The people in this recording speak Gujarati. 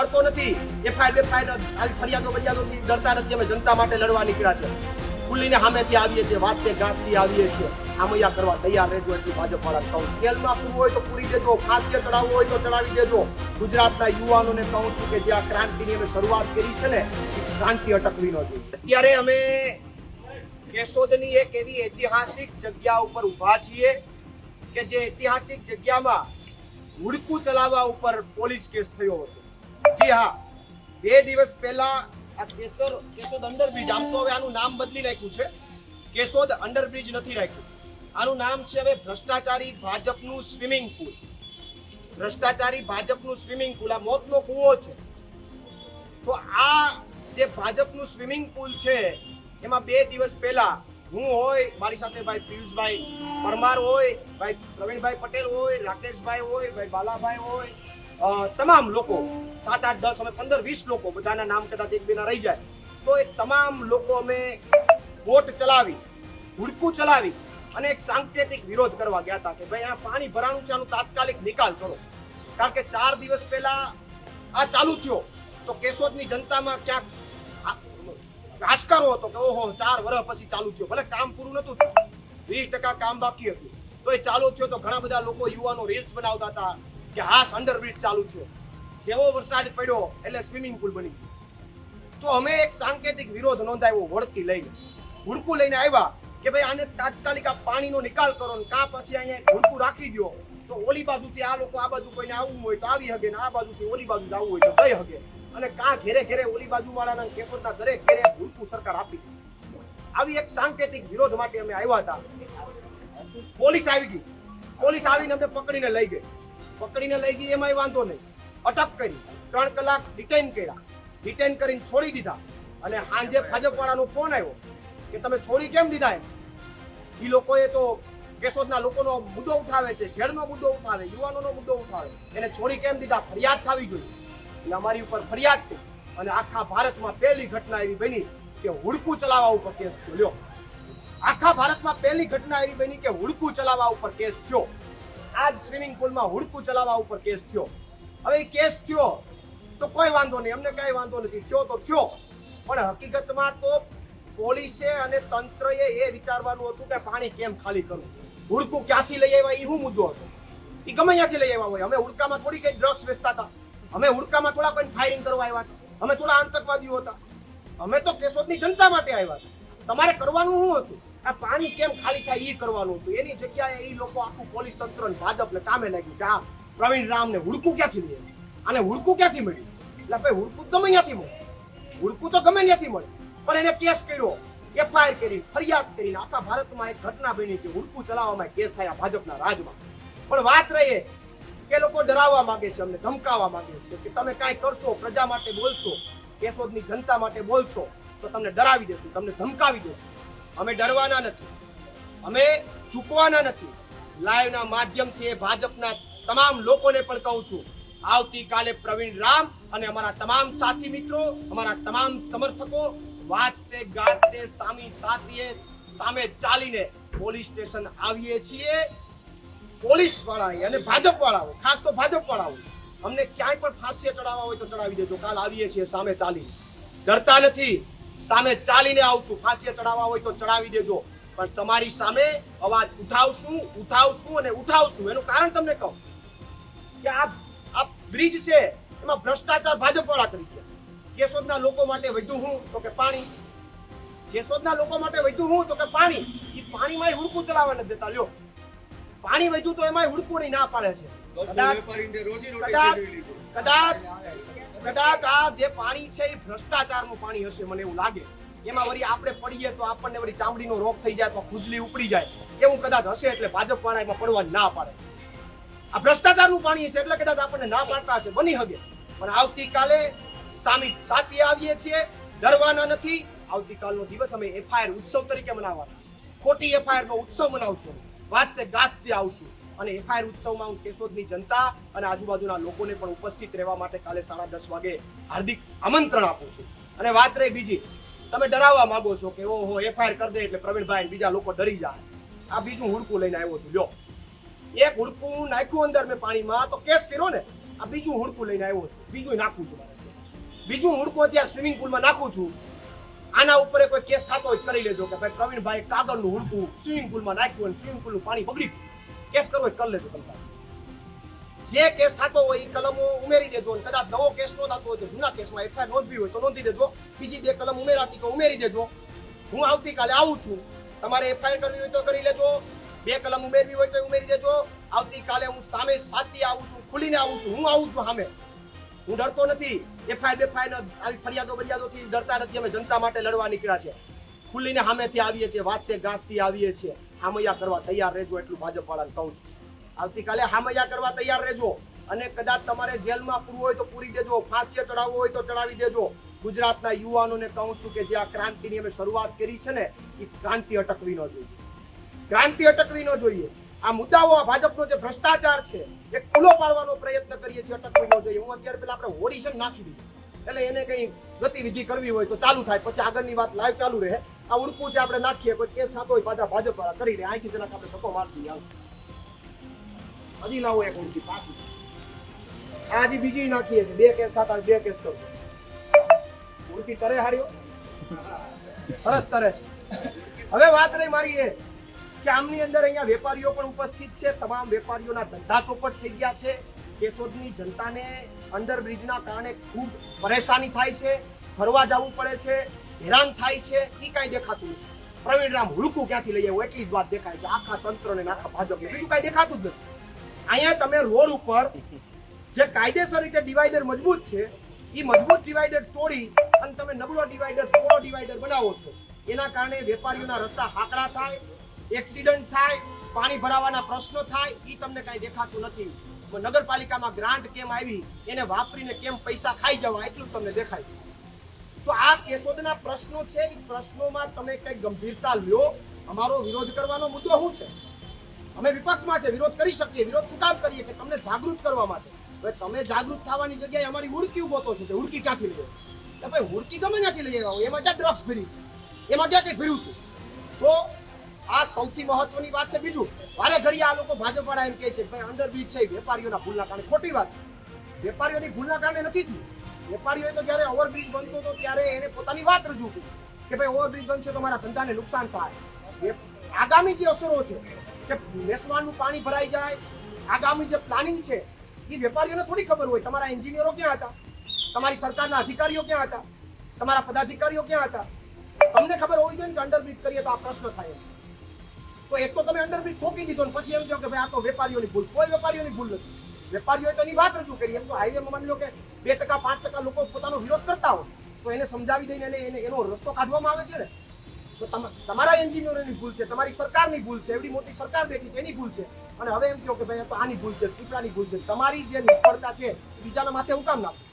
ડરતો નથી. એફઆઈઆર બેફઆઈઆર આવી ફરિયાદો બરિયાદોથી ડરતા નથી. અમે જનતા માટે લડવા નીકળ્યા છે. ખુલ્લીને સામેથી આવીએ છીએ, વાતને ગાંતથી આવીએ છીએ. આમૈયા કરવા તૈયાર રહેજો એટલું ભાજપ વાળા કહું જેલમાં પૂરવું હોય તો પૂરી દેજો ફાંસીએ ચડાવવું હોય તો ચડાવી દેજો. ગુજરાતના યુવાનોને કહું છું કે જે આ ક્રાંતિની અમે શરૂઆત કરી છે ને ક્રાંતિ અટકવી ન જોઈએ. અત્યારે અમે કેશોદની એક એવી ઐતિહાસિક જગ્યા ઉપર ઊભા છીએ કે જે ઐતિહાસિક જગ્યામાં હુડકું ચલાવવા ઉપર પોલીસ કેસ થયો હતો. જી હા. બે દિવસ પહેલા આ કેસર કેશોદ અંડરબ્રિજ, આમ તો હવે આનું નામ બદલી નાખ્યું છે. કેશોદ અંડરબ્રિજ નથી રાખ્યું. આનું નામ છે હવે ભ્રષ્ટાચારી ભાજપનું સ્વિમિંગ પુલ. ભ્રષ્ટાચારી ભાજપનું સ્વિમિંગ પુલ, આ મોતનો કૂવો છે. તો આ જે ભાજપનું સ્વિમિંગ પુલ છે, એમાં બે દિવસ પહેલા હું હોય, મારી સાથે ભાઈ પિયુષભાઈ પરમાર હોય, ભાઈ પ્રવીણભાઈ પટેલ હોય, રાકેશભાઈ હોય, ભાઈ બાલાભાઈ હોય તમામ લોકો, સાત, આઠ, દસ, અમે પંદર, વીસ લોકો બધાના નામ કદાચ એક બેના રહી જાય. તો એ તમામ લોકો અમે બોટ ચલાવી, હુડકું ચલાવી અને એક સાંકેતિક વિરોધ કરવા ગયા હતા કે ભાઈ આ પાણી ભરાણું છે, આનું તાત્કાલિક નિકાલ કરો. કારણ કે ચાર દિવસ પહેલા આ ચાલુ થયો. તો કેશોદની જનતામાં ક્યાંક હાશકારો હતો કે ઓહો, ચાર વર્ષ પછી ચાલુ થયો. ભલે કામ પૂરું નતું થયું. વીસ ટકા કામ બાકી હતું. તો એ ચાલુ થયો તો ઘણા બધા લોકો યુવાનો રીલ્સ બનાવતા હતા. કે હાશ અંડરબ્રિજ ચાલુ થયો. જેવો વરસાદ પડ્યો એટલે સ્વિમિંગ પુલ બની ગયું. તો અમે એક સાંકેતિક વિરોધ નોંધાવ્યો વળતી લઈને. હુડકું લઈને આવ્યા કે ભાઈ આને તાત્કાલિક આ પાણીનો નિકાલ કરો ને કાં પછી અહીંયા હુડકું રાખી દો તો ઓલી બાજુથી આ લોકો આ બાજુ કોઈને આવવું હોય તો આવી હગે ને આ બાજુથી ઓલી બાજુ આવવું હોય તો કઈ હગે. અને કાં ઘેરે ઘેરે ઓલી બાજુ વાળાના ને દરેક ઘેરે હુડકું સરકાર આપી આવી એક સાંકેતિક વિરોધ માટે અમે આવ્યા હતા. પોલીસ આવી ગઈ. પોલીસ આવીને અમને પકડીને લઈ ગઈ. પકડીને લઈ ગઈ, એમાંય વાંધો નહીં. અટક કરી, ત્રણ કલાક ડિટેન કર્યા. ડિટેન કરીને છોડી દીધા. અને સાંજે ભાજપવાળાનો ફોન આવ્યો કે તમે છોડી કેમ દીધા એમ? એ લોકોએ તો કેશોદના લોકોનો મુદ્દો ઉઠાવે છે, જેલનો મુદ્દો ઉઠાવે, યુવાનોનો મુદ્દો ઉઠાવે. એને છોડી કેમ દીધા? ફરિયાદ થવી જોઈએ. એટલે અમારી ઉપર ફરિયાદ થઈ. અને આખા ભારતમાં પહેલી ઘટના એવી બની કે હુડકું ચલાવવા ઉપર કેસ થયો. આખા ભારતમાં પહેલી ઘટના એવી બની કે હુડકું ચલાવવા ઉપર કેસ થયો. આજ સ્વિમિંગ પુલમાં હુડકું ચલાવવા ઉપર કેસ થયો. હવે કેસ થયો તો કોઈ વાંધો નહીં. અમને કઈ વાંધો નથી. થયો તો થયો. પણ હકીકતમાં તો પોલીસે અને તંત્રએ એ વિચારવાનું હતું કે પાણી કેમ ખાલી કરવું હુડકું ક્યાંથી લઈ આવ્યા? એ શું મુદ્દો હતો? એ ગમે ત્યાંથી લઈ આવ્યા હોય. અમે હુડકામાં થોડી કઈ ડ્રગ્સ વેચતા હતા. અમે હુડકામાં થોડા કોઈ ફાયરિંગ કરવા આવ્યા હતા. અમે થોડા આતંકવાદીઓ હતા. અમે તો કેશોદની જનતા માટે આવ્યા હતા. તમારે કરવાનું શું હતું? આ પાણી કેમ ખાલી થાય એ કરવાનું હતું? એની જગ્યાએ એ લોકો આખું પોલીસ તંત્ર ભાજપને કામે લાગ્યું કે આ પ્રવીણ રામને હુડકું ક્યાંથી મળ્યું? અને હુડકું ક્યાંથી મળ્યું? એટલે ભાઈ, હુડકું ગમે ત્યાંથી મળે. હુડકું તો ગમે ત્યાંથી મળે. પણ એને કેસ કર્યો. એફઆઈઆર કરી, ફરિયાદ કરીને આખા ભારતમાં એક ઘટના બની કે હુડકું ચલાવવામાં કેસ થયા ભાજપના રાજમાં. પણ વાત રહીએ કે લોકો ડરાવવા માંગે છે, અમને ધમકાવવા માંગે છે કે તમે કાંઈ કરશો, પ્રજા માટે બોલશો, કેશોદની જનતા માટે બોલશો, તો તમને ડરાવી દેશું, તમને ધમકાવી દેશું. અમે ડરવાના નથી. અમે ચૂકવાના નથી. લાઈવના માધ્યમથી એ ભાજપના તમામ લોકોને પણ કહું છું, આવતીકાલે પ્રવીણ રામ અને અમારા તમામ સાથી મિત્રો, અમારા તમામ સમર્થકો વાંચતે ગાજતે સામી સાથીએ સામે ચાલીને પોલીસ સ્ટેશન આવીએ છીએ. પોલીસવાળા અને ભાજપ વાળાઓ ખાસ તો ભાજપ વાળાઓ અમને ક્યાંય પણ ફાંસીએ ચડાવવા હોય તો ચડાવી દેજો. કાલ આવીએ છીએ સામે ચાલી ડરતા નથી. સામે ચાલીને આવશું. ફાંસીએ ચડાવવા હોય તો ચડાવી દેજો. પણ તમારી સામે અવાજ ઉઠાવશું ઉઠાવશું અને ઉઠાવશું. એનું કારણ તમને કહું કે આ આ બ્રિજ છે એમાં ભ્રષ્ટાચાર ભાજપ વાળા કરી છે. કેશોદના લોકો માટે વધુ હું તો કે પાણી. કેશોદના લોકો માટે વધુ હું તો કે પાણી. એ પાણીમાં હુડકું ચલાવવા નથી દેતા. લ્યો. પાણી વધ્યું તો એમાં હુડકું નહીં ના પાડે છે. કદાચ કદાચ કદાચ આ જે પાણી છે એ ભ્રષ્ટાચારનું પાણી હશે મને એવું લાગે. એમાં વળી આપણે પડીએ તો આપણને વળી ચામડીનો રોગ થઈ જાય, તો ખુજલી ઉપડી જાય. એવું કદાચ હશે એટલે ભાજપ વાળા એમાં પડવા ના પાડે. આ ભ્રષ્ટાચારનું પાણી છે એટલે કદાચ આપણને ના પાડતા હશે, બની હગે. પણ આવતીકાલે સામી સાથી આવીએ છીએ, ડરવાના નથી. આવતીકાલનો દિવસ અમે એફઆઈઆર ઉત્સવ તરીકે મનાવવાના. ખોટી એફઆઈઆર નો ઉત્સવ મનાવશું. વાતે ગાજતે આવશું. અને એફઆઈઆર ઉત્સવમાં હું કેશોદની જનતા અને આજુબાજુના લોકોને પણ ઉપસ્થિત રહેવા માટે કાલે સાડા દસ વાગે હાર્દિક આમંત્રણ આપું છું. અને વાત રહી બીજી. તમે ડરાવવા માંગો છો કે ઓહો, એફઆઈઆર કરી દે એટલે પ્રવીણભાઈ બીજા લોકો ડરી જાય. આ બીજું હુડકું લઈને આવ્યો છું. લ્યો. એક હુડકું નાખ્યું અંદર મેં પાણીમાં, તો કેસ કર્યો ને. આ બીજું હુડકું લઈને આવ્યો છું. બીજું નાખું છું બીજું હુડકું અત્યારે સ્વિમિંગ પુલમાં નાખું છું. આના ઉપર કોઈ કેસ થતો હોય કરી લેજો કે ભાઈ પ્રવીણભાઈ કાગળનું હુડકું સ્વિમિંગ પુલમાં નાખ્યું અને સ્વિમિંગ પુલનું પાણી બગડી. કેસ કરવો હોય કરી લેજો તમે જે કેસ થતો હોય એ કલમો ઉમેરી દેજો અને કદાચ નવો કેસ નો થતો હોય તો જૂના કેસમાં એફઆઈઆર નોંધવી હોય તો નોંધી દેજો. બીજી બે કલમ ઉમેરાતી તો ઉમેરી દેજો. હું આવતીકાલે આવું છું. તમારે એફઆઈઆર કરવી હોય તો કરી લેજો. બે કલમ ઉમેરવી હોય તો ઉમેરી દેજો. આવતીકાલે હું સામે સાથી આવું છું, ખુલીને આવું છું. હું આવું છું સામે. હું ડરતો નથી. એફઆઈઆર બેફઆઈઆર આવી ફરિયાદો ફરિયાદોથી ડરતા નથી. અમે જનતા માટે લડવા નીકળ્યા છે ખુલ્લીને સામેથી આવીએ છીએ, વાતે ગાંતથી આવીએ છીએ. હામૈયા કરવા તૈયાર રહેજો એટલું ભાજપ વાળાને કહું છું. આવતીકાલે હામૈયા કરવા તૈયાર રહેજો અને કદાચ તમારે જેલમાં પૂરવું હોય તો પૂરી દેજો ફાંસીએ ચડાવવું હોય તો ચડાવી દેજો. ગુજરાતના યુવાનોને કહું છું કે જે આ ક્રાંતિની અમે શરૂઆત કરી છે ને એ ક્રાંતિ અટકવી ન જોઈએ. ક્રાંતિ અટકવી ન જોઈએ. આ મુદ્દાઓ, આ ભાજપનો જે ભ્રષ્ટાચાર છે, એ ખુલ્લો પાડવાનો પ્રયત્ન કરીએ છીએ, અટકવી ન જોઈએ. હું અત્યારે પેલા આપણે ઓડિશન નાખી દીધું એટલે એને કંઈ ગતિવિધિ કરવી હોય તો ચાલુ થાય. પછી આગળની વાત લાઈવ ચાલુ રહે. આ ઉડકું છે, આપણે નાખીએ, કોઈ કેસ થતો હોય, પાછા ભાજપ વાળા કરી દે. આખી જરાક આપણે ધક્કો મારતી આવ હજી લાવો એક ઉડકી પાછી. આ હજી બીજી નાખીએ છીએ. બે કેસ થતા બે કેસ કરજો ઉડકી તરે હાર્યો સરસ તરે છે. હવે વાત રહી મારી એ કે આમની અંદર અહીંયા વેપારીઓ પણ ઉપસ્થિત છે. તમામ વેપારીઓના ધંધા ચોપટ થઈ ગયા છે. કેશોદની જનતાને અંડરબ્રિજના કારણે ખૂબ પરેશાની થાય છે. ફરવા જવું પડે છે. હેરાન થાય છે એ કાંઈ દેખાતું નથી. પ્રવીણ રામ હુડકું ક્યાંથી લઈ આવ્યો? એટલી જ વાત દેખાય છે. આખા તંત્રને આખા ભાજપને. બીજું કાંઈ દેખાતું જ નથી. અહીંયા તમે રોડ ઉપર જે કાયદેસર રીતે ડિવાઈડર મજબૂત છે એ મજબૂત ડિવાઈડર તોડી અને તમે નબળો ડિવાઈડર થોડો ડિવાઈડર બનાવો છો. એના કારણે વેપારીઓના રસ્તા હાકડા થાય, એક્સિડન્ટ થાય, પાણી ભરાવાના પ્રશ્નો થાય એ તમને કાંઈ દેખાતું નથી. નગરપાલિકામાં ગ્રાન્ટ કેમ આવી? એને વાપરીને કેમ પૈસા ખાઈ જવા? એટલું તમને દેખાય. તો આ કેશોદના પ્રશ્નો છે એ પ્રશ્નોમાં તમે કઈ ગંભીરતા લ્યો. અમારો વિરોધ કરવાનો મુદ્દો શું છે? અમે વિપક્ષમાં છે, વિરોધ કરી શકીએ, વિરોધ શું કરીએ કે તમને જાગૃત કરવા માટે. હવે તમે જાગૃત થવાની જગ્યાએ અમારી ઉડકી ઊભો તો છે ઉડકી ક્યાંથી લઈ આવ્યો? ભાઈ ઉડકી ગમે ત્યાંથી લઈ આવો એમાં ક્યાં ડ્રગ્સ ભરી એમાં ક્યાં કંઈ ભર્યું હતું તો આ સૌથી મહત્વની વાત છે બીજું. વારે ઘડી આ લોકો ભાજપ વાળા એમ કહે છે ભાઈ અંડરબ્રિજ છે વેપારીઓના ભૂલના કારણે. ખોટી વાત વેપારીઓની ભૂલના કારણે નથી થયું. વેપારીઓએ તો જ્યારે ઓવરબ્રિજ બનતો હતો ત્યારે એને પોતાની વાત રજૂ કરી કે ભાઈ ઓવરબ્રિજ બનશે તો મારા ધંધાને નુકસાન થાય. આગામી જે અસરો છે કે મેસવાનું પાણી ભરાઈ જાય, આગામી જે પ્લાનિંગ છે, એ વેપારીઓને થોડી ખબર હોય. તમારા એન્જિનિયરો ક્યાં હતા? તમારી સરકારના અધિકારીઓ ક્યાં હતા? તમારા પદાધિકારીઓ ક્યાં હતા? તમને ખબર હોવી જોઈએ કે અંડરબ્રિજ કરીએ તો આ પ્રશ્ન થાય. તો એક તો તમે અંડરબ્રિજ ઠોકી દીધો ને પછી એમ કહો કે ભાઈ આ તો વેપારીઓની ભૂલ, કોઈ વેપારીઓની ભૂલ નથી. વેપારીઓએ તો એની વાત રજૂ કરી. એમ તો હાઈવેમાં માની લો કે બે ટકા, પાંચ ટકા લોકો પોતાનો વિરોધ કરતા હોય, તો એને સમજાવી દઈને એને એને રસ્તો કાઢવામાં આવે છે ને? તો તમ- તમારા એન્જિનિયરોની ભૂલ છે, તમારી સરકારની ભૂલ છે, એવડી મોટી સરકાર બેઠી એની ભૂલ છે. અને હવે એમ કહો કે ભાઈ આની ભૂલ છે પીપળાની ભૂલ છે. તમારી જે નિષ્ફળતા છે બીજાના માથે હું કામ નાખું?